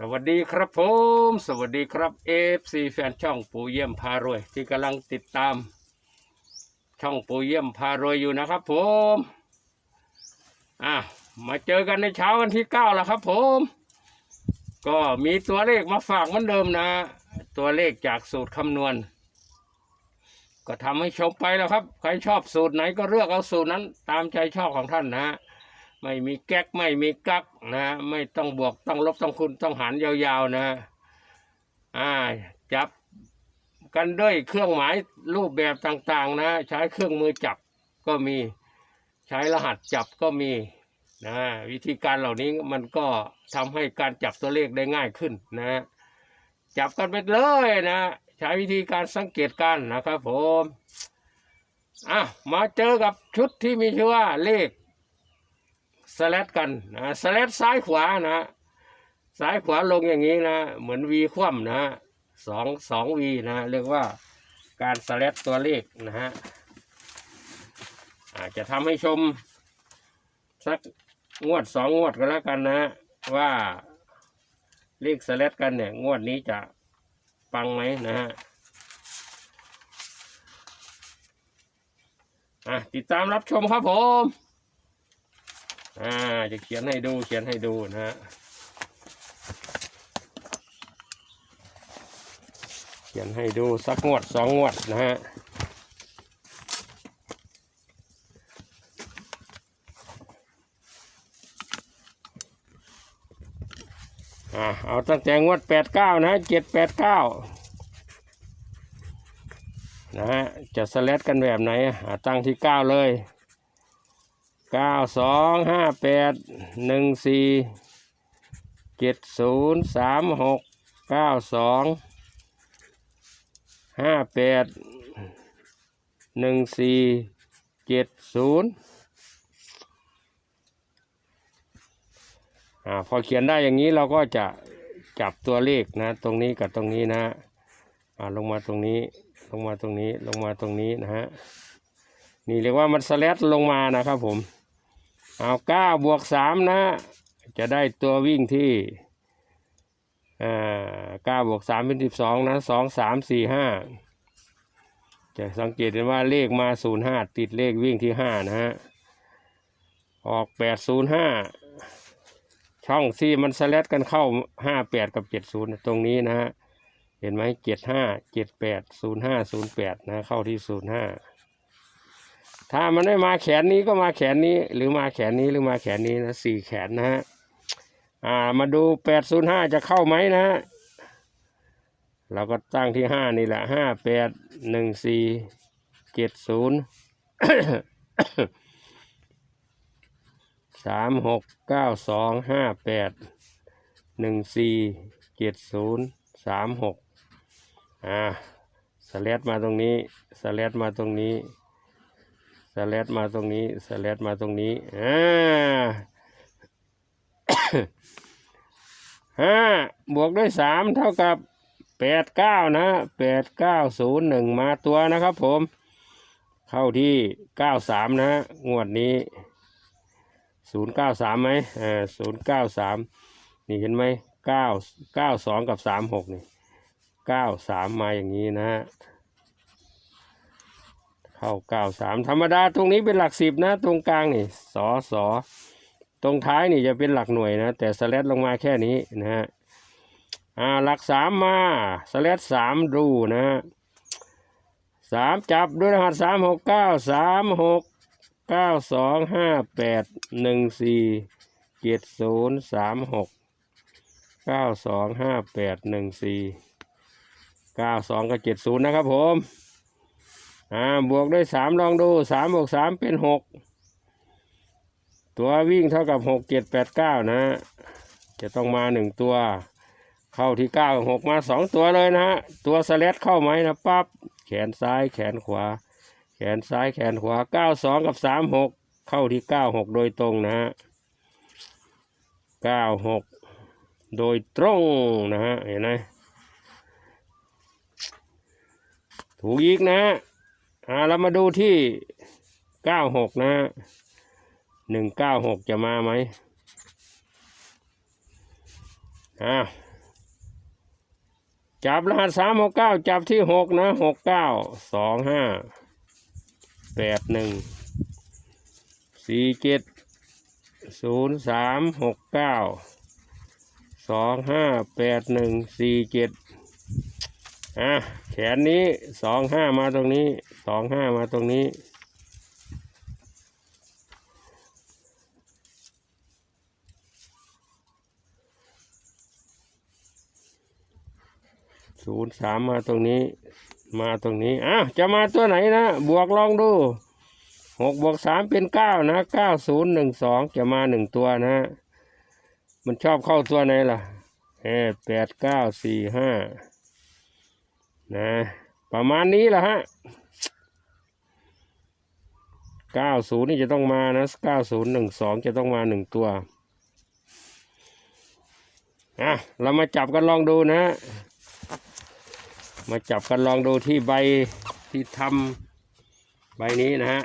สวัสดีครับผม สวัสดีครับเอฟซีแฟนช่องปู่เยี่ยมพารวย ที่กำลังติดตาม ช่องปู่เยี่ยมพารวยอยู่นะครับผมอะมาเจอกันในเช้าวันที่เก้าแล้วครับผม ก็มีตัวเลขมาฝากเหมือนเดิมนะ ตัวเลขจากสูตรคำนวณ ก็ทำให้ชมไปแล้วครับ ใครชอบสูตรไหนก็เลือกเอาสูตรนั้น ตามใจชอบของท่านนะ ไม่มีแก๊กไม่มีกักนะไม่ต้องบวกต้องลบต้องคูณต้องหารยาวๆนะอ่าจับกันด้วยเครื่องหมายรูปแบบต่างๆ นะ ใช้เครื่องมือจับก็มีใช้รหัสจับก็มีนะวิธีการเหล่านี้มันก็ทำให้การจับตัวเลขได้ง่ายขึ้นนะจับกันไปเลยนะใช้วิธีการสังเกตการนะครับผมอะมาเจอกับชุดที่มีชื่อว่าเลข สแลดกันนะสแลดซ้ายขวานะซ้ายขวาลงอย่างนี้นะ เหมือนวีคว่ำนะสองสองวีนะ เรียกว่าการสแลดตัวเลขนะฮะอาจจะทำให้ชม สักงวดสองงวดก็แล้วกันนะว่าเลขสแลดกันเนี่ย งวดนี้จะปังไหมนะฮะอะติดตามรับชมครับผม อ่าจะเขียนให้ดูเขียนให้ดูนะฮะเขียนให้ดูสักงวดสองงวดนะฮะเอาตั้งแต่งวดแปดเก้านะเจ็ดแปดเก้านะฮะจะสแลดกันแบบไหนอ่าตั้งที่เก้าเลย เก้าสองห้าแปดหนึ่งสี่เจ็ดศูนย์สามหกเก้าสองห้าแปดหนึ่งสี่เจ็ดศูนย์อ่าพอเขียนได้อย่างนี้เราก็จะจับตัวเลขนะ ตรงนี้กับตรงนี้นะอ่าลงมาตรงนี้ลงมาตรงนี้ลงมาตรงนี้นะฮะนี่เรียกว่ามันสแลดลงมานะครับผม เอาเก้าบวกสามนะ จะได้ตัววิ่งที่เก้าบวกสามเป็นสิบสองนะสองสามสี่ห้าจะสังเกตเห็นว่าเลขมาศูนย์ห้าติดเลขวิ่งที่ห้านะฮะ ออกแปดศูนย์ห้าช่องที่มันสแลดกันเข้าห้าแปดกับเจ็ดศูนย์ตรงนี้นะฮะ เห็นไหมเจ็ดห้าเจ็ดแปดศูนย์ห้าศูนย์แปดนะ เข้าที่ศูนย์ห้า ถ้ามันไม่มาแขนนี้ก็มาแขนนี้ หรือมาแขนนี้หรือมาแขนนี้นะสี่แขนนะฮะอ่ามาดูแปดศูนย์ห้าจะเข้าไหมนะฮะเราก็ตั้งที่ห้านี่แหละห้าแปดหนึ่งสี่เจ็ดศูนย์สามหกเก้าสองห้าแปดหนึ่งสี่เจ็ดศูนย์สามหกอ่าสแลดมาตรงนี้สแลดมาตรงนี้ สแลดมาตรงนี้สแลดมาตรงนี้อ่าห้าบวกด้วยสามเท่ากับแปดเก้านะแปดเก้าศูนย์หนึ่งมาตัวนะครับผม เข้าที่เก้าสามนะงวดนี้ศูนย์เก้าสามไหมอ่าศูนย์เก้าสามนี่เห็นไหมเก้าเก้าสองกับสามหกนี่เก้าสามมาอย่างนี้นะฮะ เข้าเก้าสามธรรมดาตรงนี้เป็นหลักสิบนะ ตรงกลางนี่สอสอตรงท้ายนี่จะเป็นหลักหน่วยนะ แต่สแลดลงมาแค่นี้นะฮะอ่าหลักสามมาสแลดสามดูนะฮะสามจับด้วยรหัสสามหกเก้าสามหกเก้าสองห้าแปดหนึ่งสี่เจ็ดศูนย์สามหกเก้าสองห้าแปดหนึ่งสี่เก้าสองกับเจ็ดศูนย์นะครับผม อ่าบวกด้วยสามลองดูสามบวกสามเป็นหกตัววิ่งเท่ากับหกเจ็ดแปดเก้านะ จะต้องมาหนึ่งตัว เข้าที่เก้าหกมาสองตัวเลยนะฮะตัวสแลดเข้าไหมนะปั๊บแขนซ้ายแขนขวา แขนซ้ายแขนขวาเก้าสองกับสามหกเข้าที่เก้าหกโดยตรงนะฮะเก้าหกโดยตรงนะฮะเห็นไหมถูกอีกนะฮะ อ่าเรามาดูที่เก้าหกนะหนึ่งเก้าหกจะมาไหมอ่าจับรหัสสามหกเก้าจับที่หกนะหกเก้าสองห้าแปดหนึ่งสี่เจ็ดศูนย์สามหกเก้าสองห้าแปดหนึ่งสี่เจ็ด อะแขนนี้สองห้ามาตรงนี้สองห้ามาตรงนี้ ศูนย์สามมาตรงนี้ มาตรงนี้ อ้าว จะมาตัวไหนนะ บวกลองดูหกบวกสามเป็นเก้านะเก้าศูนย์หนึ่งสองจะมาหนึ่งตัวนะ มันชอบเข้าตัวไหนล่ะเออแปดเก้าสี่ห้า นะประมาณนี้แหละฮะเก้าศูนย์นี่จะต้องมานะเก้าศูนย์หนึ่งสองจะต้องมาหนึ่งตัวอะเรามาจับกันลองดูนะ มาจับกันลองดูที่ใบที่ทำใบนี้นะฮะ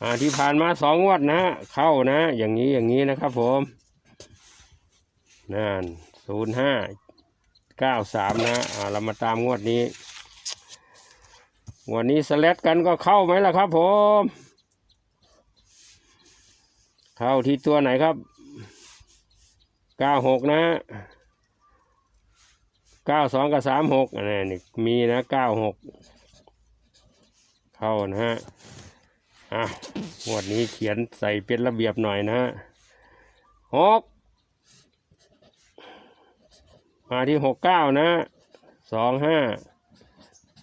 อ่าที่ผ่านมาสองงวดนะฮะเข้านะ อย่างนี้อย่างนี้นะครับผมนั่นศูนย์ห้า เก้าสามนะอ่าเรามาตามงวดนี้งวดนี้สแลดกันก็เข้าไหมล่ะครับผม เข้าที่ตัวไหนครับเก้าหกนะเก้าสองกับสามหกอันนี้มีนะเก้าหกเข้านะฮะอะงวดนี้เขียนใส่เป็นระเบียบหน่อยนะฮะหก มาที่หกเก้านะสองห้า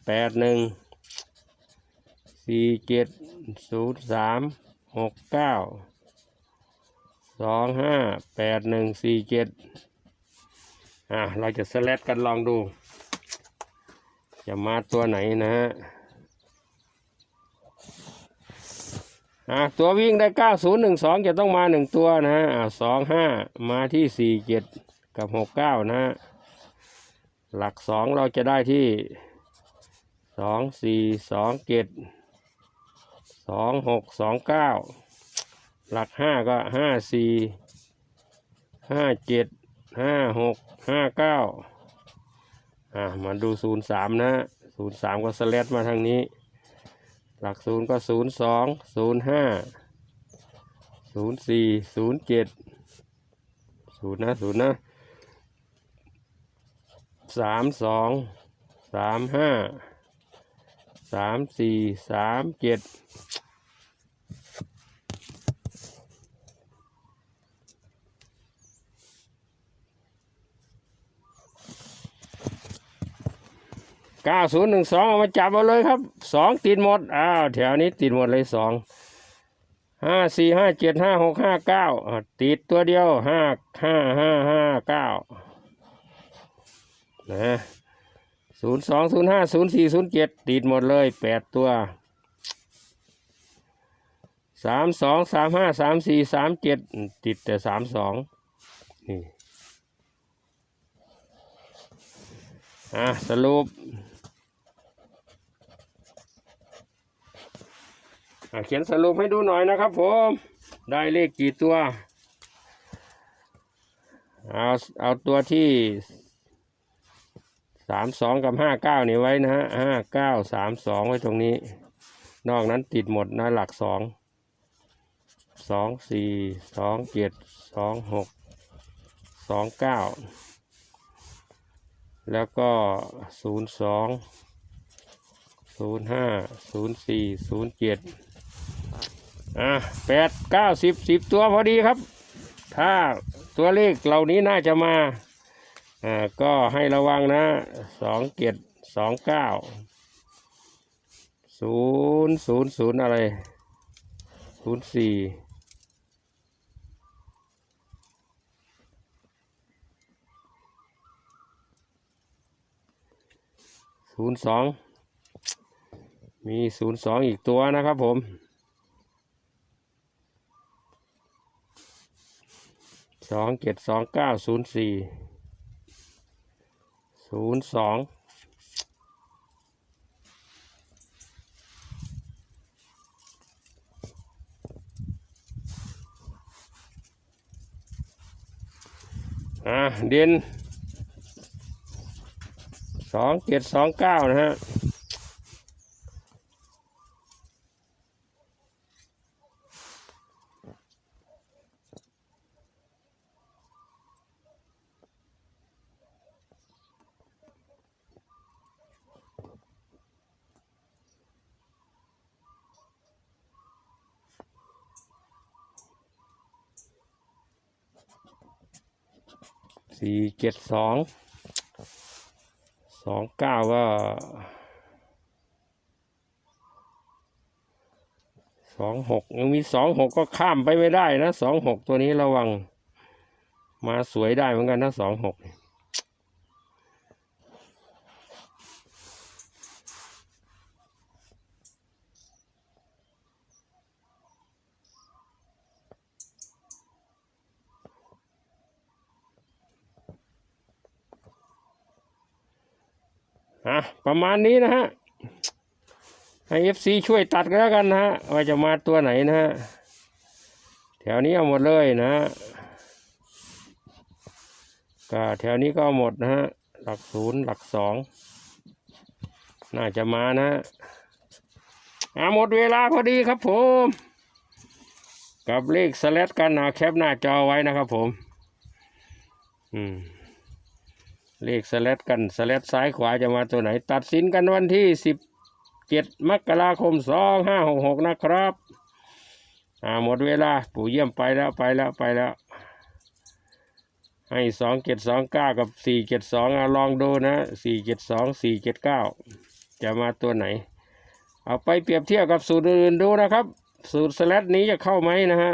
แปดหนึ่งสี่เจ็ดศูนย์สามหกเก้าสองห้าแปดหนึ่งสี่เจ็ดอะเราจะสแลดกันลองดู จะมาตัวไหนนะฮะอะตัววิ่งได้เก้าศูนย์หนึ่งสองจะต้องมาหนึ่งตัวนะฮะอะสองห้ามาที่สี่เจ็ดกับหกเก้านะฮะ หลักสองเราจะได้ที่สองสี่สองเจ็ดสองหกสองเก้าหลักห้าก็ห้าสี่ห้าเจ็ดห้าหกห้าเก้าอะมาดูศูนย์สามนะศูนย์สามก็สแลดมาทางนี้ หลักศูนย์ก็ศูนย์สองศูนย์ห้าศูนย์สี่ศูนย์เจ็ดศูนย์นะศูนย์นะ สามสองสามห้าสามสี่สามเจ็ดเก้าศูนย์หนึ่งสองเอามาจับเอาเลยครับสองติดหมดอ้าวแถวนี้ติดหมดเลยสองห้าสี่ห้าเจ็ดห้าหกห้าเก้าติดตัวเดียวห้าห้าห้าห้าเก้า นะศูนย์สองศูนย์ห้าศูนย์สี่ศูนย์เจ็ดติดหมดเลยแปดตัวสามสองสามห้าสามสี่สามเจ็ดติดแต่สามสองนี่อะสรุปอะเขียนสรุปให้ดูหน่อยนะครับผม ได้เลขกี่ตัว เอาเอาตัวที่ สามสองกับห้าเก้านี่ไว้นะฮะห้าเก้าสามสองไว้ตรงนี้ นอกนั้นติดหมดนะหลักสองสองสี่สองเจ็ดสองหกสองเก้าแล้วก็ศูนย์สองศูนย์ห้าศูนย์สี่ศูนย์เจ็ดอะแปดเก้าสิบสิบตัวพอดีครับ ถ้าตัวเลขเหล่านี้น่าจะมา อ่าก็ให้ระวังนะสองเจ็ดสองเก้าศูนย์ศูนย์ศูนย์อะไรศูนย์สี่ศูนย์สองมีศูนย์สองอีกตัวนะครับผมสองเจ็ดสองเก้าศูนย์สี่ ศูนย์สองอะเด่นสองเจ็ดสองเก้านะฮะ สี่เจ็ดสองสองเก้าก็สองหกยังมีสองหกก็ข้ามไปไม่ได้นะสองหกตัวนี้ระวัง มาสวยได้เหมือนกันนะสองหก อะประมาณนี้นะฮะให้เอฟซีช่วยตัดกันแล้วกันนะฮะว่าจะมาตัวไหนนะฮะแถวนี้เอาหมดเลยนะฮะก็แถวนี้ก็เอาหมดนะฮะหลักศูนย์หลักสองน่าจะมานะฮะอะหมดเวลาพอดีครับผม กับเลขสแลดกันนะแคปหน้าจอไว้นะครับผม อืม เลขสแลดกันสแลดซ้ายขวาจะมาตัวไหน ตัดสินกันวันที่สิบเจ็ดมกราคมสองห้าหกหกนะครับอ่าหมดเวลาปู่เยี่ยมไปแล้วไปแล้วไปแล้ว ให้สองเจ็ดสองเก้ากับสี่เจ็ดสองลองดูนะสี่เจ็ดสองสี่เจ็ดเก้าจะมาตัวไหน เอาไปเปรียบเทียบกับสูตรอื่นดูนะครับ สูตรสแลดนี้จะเข้าไหมนะฮะ